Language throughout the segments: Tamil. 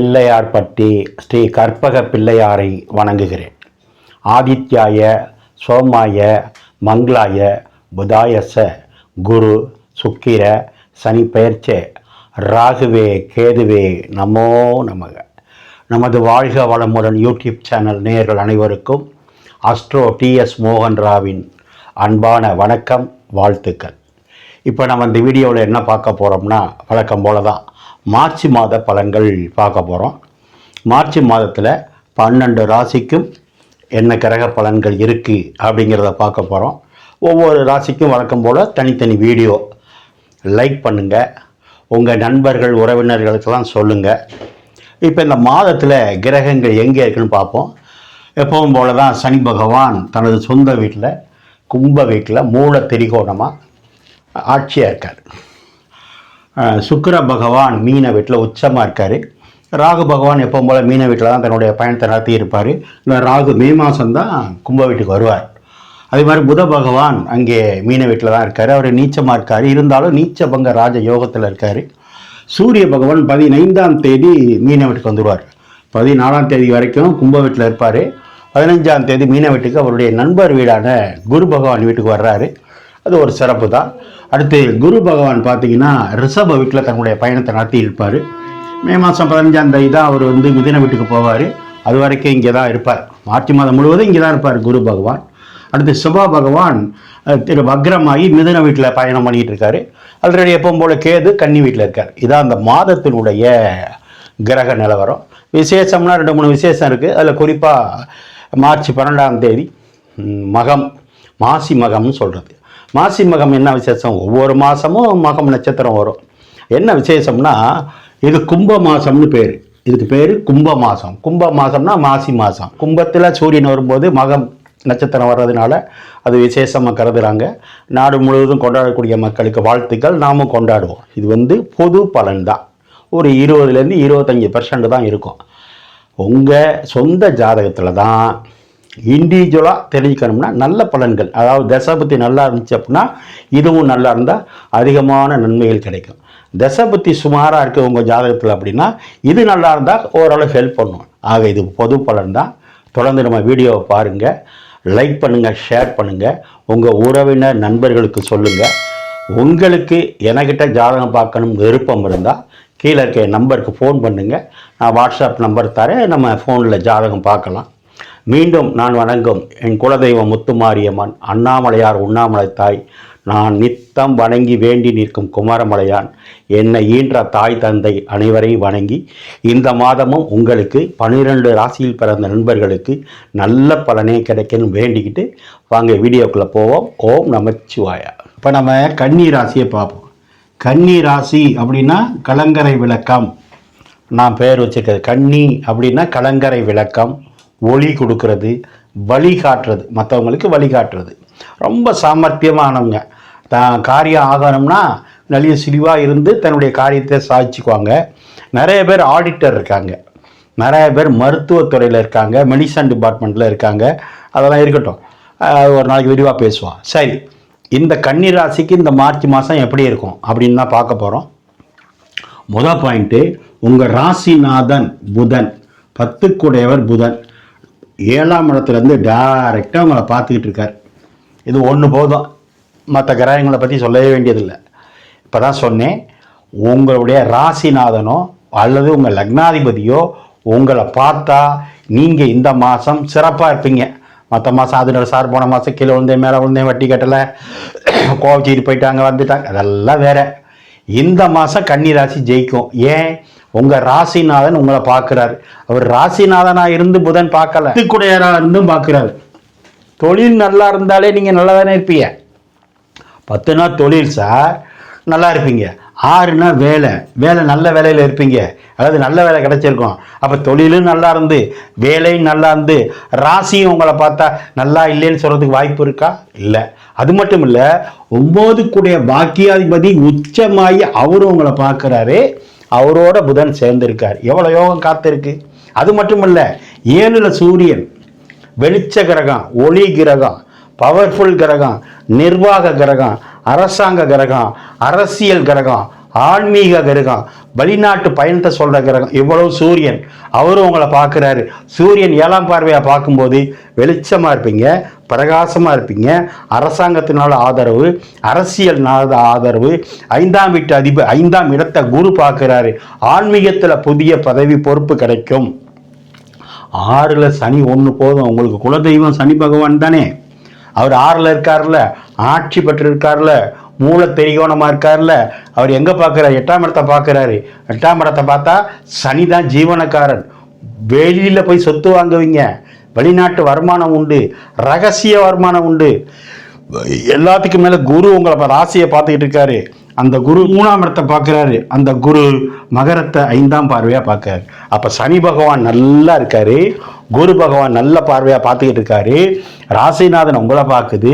பிள்ளையார்பட்டி ஸ்ரீ கற்பக பிள்ளையாரை வணங்குகிறேன். ஆதித்யாய சோமாய மங்களாய புதாயச குரு சுக்கிர சனி பெயர்ச்சே ராகுவே கேதுவே நமோ நமக. நமது வாழ்க வளமுடன் யூடியூப் சேனல் நேயர்கள் அனைவருக்கும் அஸ்ட்ரோ டிஎஸ் மோகன் ராவின் அன்பான வணக்கம் வாழ்த்துக்கள். இப்போ நம்ம இந்த வீடியோவில் என்ன பார்க்க போகிறோம்னா வழக்கம் போல தான் மார்ச் மாத பலன்கள் பார்க்க போகிறோம் மார்ச் மாதத்தில் பன்னெண்டு ராசிக்கும் என்ன கிரக பலன்கள் இருக்குது அப்படிங்கிறத பார்க்க போகிறோம் ஒவ்வொரு ராசிக்கும் வழக்கம் போல் தனித்தனி வீடியோ லைக் பண்ணுங்கள் உங்கள் நண்பர்கள் உறவினர்களுக்கெல்லாம் சொல்லுங்கள் இப்போ இந்த மாதத்தில் கிரகங்கள் எங்கே இருக்குன்னு பார்ப்போம். எப்பவும் போல தான் சனி பகவான் தனது சொந்த வீட்டில் கும்ப வீட்டில் மூல திரிகோணமாக ஆட்சியாக இருக்கார். சுக்கிர பகவான் மீன வீட்டில் உச்சமாக இருக்கார். ராகு பகவான் எப்போ போல் மீன வீட்டில் தான் தன்னுடைய பயணத்தை நடத்தி இருப்பார். இல்லை ராகு மே மாதம்தான் கும்ப வீட்டுக்கு வருவார். அதே மாதிரி புத பகவான் அங்கே மீன வீட்டில் தான் இருக்கார். அவர் நீச்சமாக இருக்கார். இருந்தாலும் நீச்ச பங்க ராஜ யோகத்தில் இருக்கார். சூரிய பகவான் பதினைந்தாம் தேதி மீன வீட்டுக்கு வந்துடுவார் பதினாலாம் தேதி வரைக்கும் கும்ப வீட்டில் இருப்பார். பதினஞ்சாம் தேதி மீன வீட்டுக்கு அவருடைய நண்பர் வீடான குரு பகவான் வீட்டுக்கு வர்றாரு. அது ஒரு சிறப்பு தான் அடுத்து குரு பகவான் பார்த்தீங்கன்னா ரிஷப வீட்டில் தன்னுடைய பயணத்தை நடத்தி இருப்பார் மே மாதம் பதினஞ்சாம் தேதி தான் அவர் வந்து மிதின வீட்டுக்கு போவார். அது வரைக்கும் இங்கே தான் இருப்பார். மார்ச் மாதம் முழுவதும் இங்கே தான் இருப்பார் குரு பகவான். அடுத்து சுபா பகவான் திரு வக்ரமாகி மிதுன வீட்டில் பயணம் பண்ணிகிட்டு இருக்காரு. ஆல்ரெடி எப்பவும் போல கேது கன்னி வீட்டில் இருக்கார். இதான் அந்த மாதத்தினுடைய கிரக நிலவரம். விசேஷம்னா ரெண்டு மூணு விசேஷம் இருக்குது அதில் குறிப்பாக மார்ச் பன்னெண்டாம் தேதி மகம் மாசி மகம்னு சொல்கிறது மாசி மகம் என்ன விசேஷம்? ஒவ்வொரு மாதமும் மகம் நட்சத்திரம் வரும். என்ன விசேஷம்னா இது கும்ப மாதம்னு பேர். இதுக்கு பேர் கும்ப மாதம் கும்ப மாதம்னா மாசி மாதம் கும்பத்தில் சூரியன் வரும்போது மகம் நட்சத்திரம் வர்றதுனால அது விசேஷமாக கருதுகிறாங்க நாடு முழுவதும் கொண்டாடக்கூடிய மக்களுக்கு வாழ்த்துக்கள் நாமும் கொண்டாடுவோம். இது வந்து பொது பலன் தான். ஒரு இருபதுலேருந்து இருபத்தஞ்சி பர்சன்ட் தான் இருக்கும். உங்கள் சொந்த ஜாதகத்தில் தான் இண்டிவிஜுவலாக தெரிஞ்சுக்கணும்னா நல்ல பலன்கள். அதாவது தசபுத்தி நல்லா இருந்துச்சு அப்படின்னா இதுவும் நல்லா இருந்தால் அதிகமான நன்மைகள் கிடைக்கும். தசபுத்தி சுமாராக இருக்குது உங்கள் ஜாதகத்தில் அப்படின்னா இது நல்லா இருந்தால் ஓரளவு ஹெல்ப் பண்ணும். ஆக இது பொது பலன் தான். தொடர்ந்து நம்ம வீடியோவை பாருங்கள் லைக் பண்ணுங்கள் ஷேர் பண்ணுங்கள் உங்கள் உறவினர் நண்பர்களுக்கு சொல்லுங்கள் உங்களுக்கு எனக்கிட்ட ஜாதகம் பார்க்கணும் விருப்பம் இருந்தால் கீழே இருக்க என் நம்பருக்கு ஃபோன் பண்ணுங்கள் நான் வாட்ஸ்அப் நம்பர் தரேன். நம்ம ஃபோனில் ஜாதகம் பார்க்கலாம். மீண்டும் நான் வணங்கும் என் குலதெய்வம் முத்துமாரியம்மன் அண்ணாமலையார் உண்ணாமலை தாய் நான் நித்தம் வணங்கி வேண்டி நிற்கும் குமாரமலையான். என்னை ஈன்ற தாய் தந்தை அனைவரையும் வணங்கி இந்த மாதமும் உங்களுக்கு பன்னிரெண்டு ராசியில் பிறந்த நண்பர்களுக்கு நல்ல பலனே கிடைக்கணும் வேண்டிக்கிட்டு வாங்க வீடியோக்குள்ளே போவோம். ஓம் நமச்சிவாயா. இப்போ நம்ம கன்னி ராசியை பார்ப்போம். கன்னி ராசி அப்படின்னா கலங்கரை விளக்கம். நான் பேர் வச்சுருக்கிறது கன்னி அப்படின்னா கலங்கரை விளக்கம். ஒளி கொடுக்கறது வழிகாட்டுறது மற்றவங்களுக்கு வழிகாட்டுறது ரொம்ப சாமர்த்தியமானவங்க. தான் காரியம் ஆகணும்னா நல்ல சிலிவாக இருந்து தன்னுடைய காரியத்தை சாதிச்சுக்குவாங்க. நிறைய பேர் ஆடிட்டர் இருக்காங்க. நிறைய பேர் மருத்துவத்துறையில் இருக்காங்க மெடிசன் டிபார்ட்மெண்ட்டில் இருக்காங்க. அதெல்லாம் இருக்கட்டும். ஒரு நாளைக்கு விரிவாக பேசுவான் சரி இந்த கன்னி ராசிக்கு இந்த மார்ச் மாதம் எப்படி இருக்கும் அப்படின்னு தான் பார்க்க போகிறோம் முதல் பாயிண்ட்டு உங்கள் ராசிநாதன் புதன் பத்துக்குடையவர் புதன். ஏழாம் இடத்துலேருந்து டேரெக்டாக உங்களை பார்த்துக்கிட்டு இருக்கார். இது ஒன்று போதும். மற்ற கிரகங்களை பற்றி சொல்லவே வேண்டியதில்லை. இப்போ தான் சொன்னேன் உங்களுடைய ராசிநாதனோ அல்லது உங்கள் லக்னாதிபதியோ உங்களை பார்த்தா நீங்கள் இந்த மாதம் சிறப்பாக இருப்பீங்க. மற்ற மாதம் அது சார் போன மாதம் கீழே விழுந்தேன் மேலே விழுந்தேன் வட்டி கட்டலை கோவச்சிட்டு போயிட்டாங்க வந்துட்டாங்க. அதெல்லாம் வேறு. இந்த மாதம் கன்னி ராசி ஜெயிக்கும். ஏன்? உங்கள் ராசிநாதன் உங்களை பார்க்குறாரு. அவர் ராசிநாதனாக இருந்து புதன் பார்க்கல. குடையராக இருந்தும் பார்க்குறாரு. தொழில் நல்லா இருந்தாலே நீங்கள் நல்லா தானே இருப்பீங்க. பத்து நாள் தொழில் சார் நல்லா இருப்பீங்க. ஆறுனா வேலை. வேலை நல்ல வேலையில் இருப்பீங்க. அதாவது நல்ல வேலை கிடைச்சிருக்கும். அப்போ தொழிலும் நல்லா இருந்து வேலையும் நல்லா இருந்து ராசியும் உங்களை பார்த்தா நல்லா இல்லைன்னு சொல்கிறதுக்கு வாய்ப்பு இருக்கா? இல்லை. அது மட்டும் இல்லை ஒம்பது கூடிய பாக்கியாதிபதி உச்சமாகி அவரும் உங்களை பார்க்குறாரு. அவரோட புதன் சேர்ந்திருக்கார். எவ்வளோ யோகம் காத்திருக்கு? அது மட்டும் இல்லை ஏழில் சூரியன் வெளிச்ச கிரகம் ஒளி கிரகம் பவர்ஃபுல் கிரகம் நிர்வாக கிரகம் அரசாங்க கிரகம் அரசியல் கிரகம் ஆன்மீக கிரகம் வெளிநாட்டு பயணத்தை சொல்கிற கிரகம் இவ்வளவு சூரியன். அவரும் உங்களை பார்க்குறாரு. சூரியன் ஏழாம் பார்வையாக பார்க்கும்போது வெளிச்சமாக இருப்பீங்க பிரகாசமாக இருப்பீங்க. அரசாங்கத்தினால ஆதரவு அரசியல் ஆதரவு. ஐந்தாம் வீட்டு அதிபர் ஐந்தாம் இடத்தை குரு பார்க்குறாரு. ஆன்மீகத்தில் புதிய பதவி பொறுப்பு கிடைக்கும். ஆறில் சனி ஒன்று போதும். உங்களுக்கு குலதெய்வம் சனி பகவான் தானே. அவர் ஆறில் இருக்கார்ல ஆட்சி பெற்று இருக்கார்ல மூல தெரிகோணமாக இருக்கார்ல அவர் எங்கே பார்க்குறாரு? எட்டாம் இடத்தை பார்க்குறாரு. எட்டாம் இடத்தை பார்த்தா சனி தான் ஜீவனக்காரன். வெளியில் போய் சொத்து வாங்குவீங்க. வெளிநாட்டு வருமானம் உண்டு. ரகசிய வருமானம் உண்டு. எல்லாத்துக்கும் மேலே குரு உங்களை ராசியை பார்த்துக்கிட்டு இருக்காரு. அந்த குரு மூணாம் இடத்தை பார்க்குறாரு. அந்த குரு மகரத்தை ஐந்தாம் பார்வையாக பார்க்காரு அப்போ சனி பகவான் நல்லா இருக்காரு. குரு பகவான் நல்ல பார்வையாக பார்த்துக்கிட்டு இருக்காரு. ராசிநாதன் உங்களை பார்க்குது.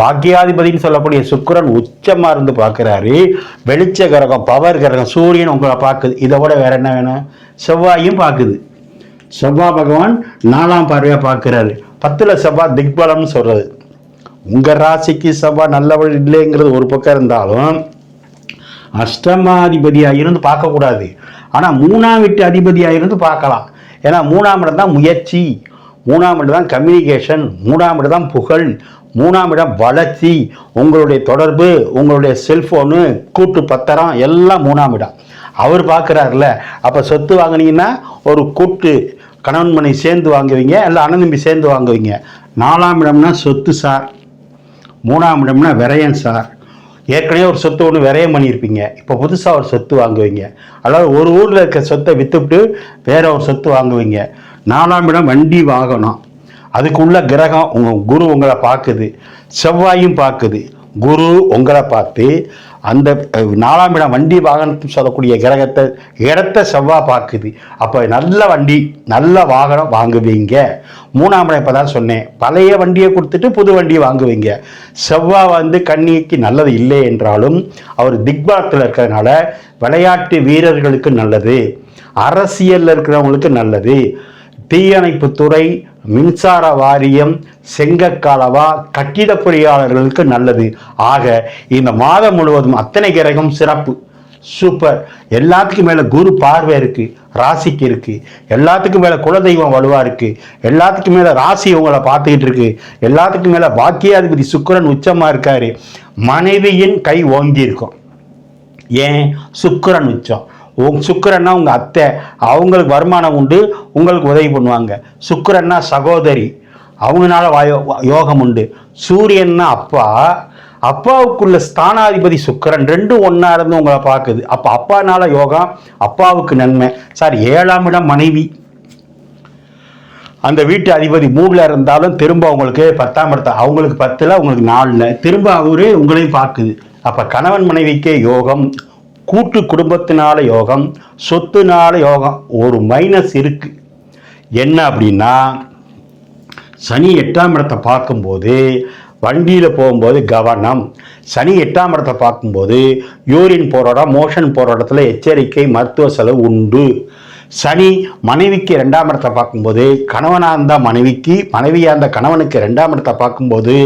பாக்கியாதிபதினு சொல்லக்கூடிய சுக்கரன் உச்சமாக இருந்து பார்க்குறாரு. வெளிச்ச கிரகம் பவர் கிரகம் சூரியன் உங்களை பார்க்குது. இதை விட வேற என்ன வேணும்? செவ்வாயும் பார்க்குது. செவ்வாய் பகவான் நாலாம் பார்வையாக பார்க்குறாரு. பத்தில் செவ்வாய் திக்பலம்னு சொல்கிறது உங்கள் ராசிக்கு செவ்வாய் நல்லவள் இல்லைங்கிறது ஒரு பக்கம் இருந்தாலும் அஷ்டமாதிபதியாக இருந்து பார்க்கக்கூடாது. ஆனால் மூணாம் வீட்டு அதிபதியாக இருந்து பார்க்கலாம். ஏன்னா மூணாம் இடம் தான் முயற்சி. மூணாம் இடம் தான் கம்யூனிகேஷன் மூணாம் இடம் தான் புகழ். மூணாம் இடம் வளர்ச்சி. உங்களுடைய தொடர்பு உங்களுடைய செல்ஃபோனு கூட்டு பத்திரம் எல்லாம் மூணாம் இடம். அவர் பார்க்குறாருல அப்போ சொத்து வாங்கினீங்கன்னா ஒரு கூட்டு கணவன் மனை சேர்ந்து வாங்குவீங்க இல்லை அண்ணன் சேர்ந்து வாங்குவீங்க. நாலாம் இடம்னா சொத்து சார். மூணாம் இடம்னா விரயன் சார். ஏற்கனவே ஒரு சொத்து ஒன்று விரயம் பண்ணியிருப்பீங்க. இப்போ புதுசாக ஒரு சொத்து வாங்குவீங்க. அதாவது ஒரு ஊரில் இருக்க சொத்தை விற்றுவிட்டு வேற ஒரு சொத்து வாங்குவீங்க. நாலாம் இடம் வண்டி வாகனம். அதுக்குள்ள கிரகம் உங்கள் குரு உங்களை பார்க்குது. செவ்வாயும் பார்க்குது. குரு உங்களை பார்த்து அந்த நாலாம் இடம் வண்டி வாகனத்தை சொல்லக்கூடிய கிரகத்தை இடத்த செவ்வாய் பார்க்குது. அப்போ நல்ல வண்டி நல்ல வாகனம் வாங்குவீங்க. மூணாம் இடம் இப்போ தான் சொன்னேன். பழைய வண்டியை கொடுத்துட்டு புது வண்டியை வாங்குவீங்க. செவ்வாய் வந்து கண்ணிக்கு நல்லது இல்லை என்றாலும் அவர் திக்பாத்தில் இருக்கிறதுனால விளையாட்டு வீரர்களுக்கு நல்லது. அரசியலில் இருக்கிறவங்களுக்கு நல்லது. தீயணைப்புத்துறை மின்சார வாரியம் செங்கக்காலவா கட்டிட பொறியாளர்களுக்கு நல்லது. ஆக இந்த மாதம் முழுவதும் அத்தனை கிரகம் சிறப்பு. சூப்பர். எல்லாத்துக்கும் மேலே குரு பார்வை இருக்குது ராசிக்கு இருக்குது எல்லாத்துக்கும் மேலே குலதெய்வம் வலுவாக இருக்குது எல்லாத்துக்கும் மேலே ராசி உங்களை பார்த்துக்கிட்டு இருக்கு. எல்லாத்துக்கும் மேலே பாக்கியாதிபதி சுக்கரன் உச்சமாக இருக்காரு. மனைவியின் கை ஓங்கி இருக்கும். ஏன்? சுக்கரன் உச்சம். உங் சுக்கரன்னா உங்கள் அத்தை அவங்களுக்கு வருமானம் உண்டு உங்களுக்கு உதவி பண்ணுவாங்க. சுக்கரன்னா சகோதரி அவங்கனால வாயோ யோகம் உண்டு. சூரியன்னா அப்பா அப்பாவுக்குள்ள ஸ்தானாதிபதி சுக்கிரன் ரெண்டும் ஒன்றா இருந்து உங்களை பார்க்குது. அப்போ அப்பானால யோகம் அப்பாவுக்கு நன்மை. சார் ஏழாம் இடம் மனைவி. அந்த வீட்டு அதிபதி மூணில் இருந்தாலும் திரும்ப அவங்களுக்கு பத்தாம் இடத்த அவங்களுக்கு பத்தில் உங்களுக்கு நாலில். திரும்ப அவரு உங்களையும் பார்க்குது. அப்போ கணவன் மனைவிக்கே யோகம் கூட்டு குடும்பத்தினால யோகம் சொத்துனால யோகம் ஒரு மைனஸ் இருக்கு. என்ன அப்படின்னா சனி எட்டாம் இடத்தை பார்க்கும்போது வண்டியில் போகும்போது கவனம். சனி எட்டாம் இடத்தை பார்க்கும்போது யூரின் போகிற இடம் மோஷன் போகிற இடத்துல எச்சரிக்கை மருத்துவ செலவு உண்டு. சனி மனைவிக்கு ரெண்டாம் இடத்தை பார்க்கும்போது கணவனாக இருந்தால் மனைவிக்கு மனைவியாக இருந்த கணவனுக்கு ரெண்டாம் இடத்தை பார்க்கும்போது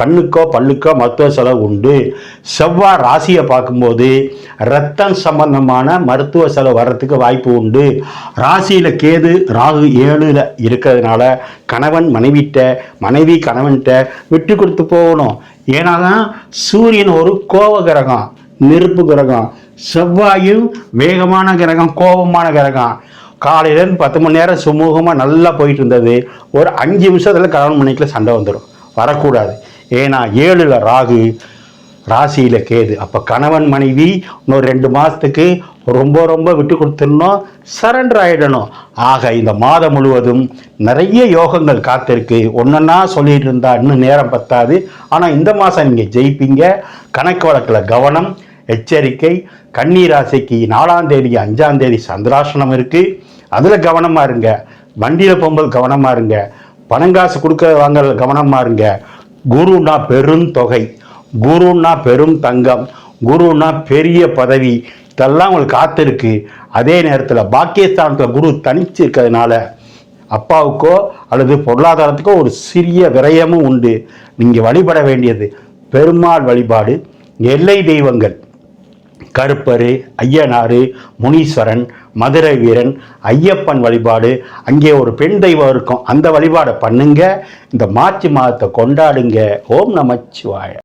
கண்ணுக்கோ பல்லுக்கோ மருத்துவ செலவு உண்டு. செவ்வாய் ராசியை பார்க்கும்போது ரத்தம் சம்பந்தமான மருத்துவ செலவு வர்றதுக்கு வாய்ப்பு உண்டு. ராசியில் கேது ராகு ஏழுல இருக்கிறதுனால கணவன் மனைவிட்ட மனைவி கணவன்கிட்ட விட்டு கொடுத்து போகணும். ஏன்னா தான் சூரியன் ஒரு கோப கிரகம் நெருப்பு கிரகம் செவ்வாயும் வேகமான கிரகம் கோபமான கிரகம். காலையிலேருந்து பத்து மணி நேரம் சுமூகமாக நல்லா போயிட்டு இருந்தது. ஒரு அஞ்சு நிமிஷத்தில் கணவன் மனைக்குள்ள சண்டை வந்துடும் வரக்கூடாது. ஏன்னா ஏழில் ராகு ராசியில் கேது. அப்போ கணவன் மனைவி இன்னொரு ரெண்டு மாதத்துக்கு ரொம்ப ரொம்ப விட்டு கொடுத்துடணும் சரண்டர் ஆகிடணும் ஆக இந்த மாதம் முழுவதும் நிறைய யோகங்கள் காத்திருக்கு. ஒன்றுன்னா சொல்லிட்டு இருந்தா இன்னும் நேரம் பத்தாது. ஆனால் இந்த மாதம் நீங்கள் ஜெயிப்பீங்க. கணக்கு வழக்கில் கவனம் எச்சரிக்கை. கன்னி ராசிக்கு நாலாம் தேதி அஞ்சாம் தேதி சந்திராசனம் இருக்குது அதில் கவனமாக இருங்க. வண்டியில் போகும்போது கவனமாக இருங்க. பணங்காசு கொடுக்க வாங்க கவனமாக இருங்க. குருனா பெருந்தொகை குருன்னா பெரும் தங்கம் குருனா பெரிய பதவி இதெல்லாம் உங்களுக்கு காத்திருக்கு. அதே நேரத்தில் பாக்கியஸ்தானத்தில் குரு தனிச்சு இருக்கிறதுனால அப்பாவுக்கோ அல்லது பொருளாதாரத்துக்கோ ஒரு சிறிய விரயமும் உண்டு. நீங்கள் வழிபட வேண்டியது பெருமாள் வழிபாடு எல்லை தெய்வங்கள் கருப்பரு ஐயனாறு முனீஸ்வரன் மதுரை வீரன் ஐயப்பன் வழிபாடு. அங்கே ஒரு பெண் தெய்வம் இருக்கும். அந்த வழிபாடை பண்ணுங்க. இந்த மார்ச் மாதத்தை கொண்டாடுங்க. ஓம் நமச்சிவாய.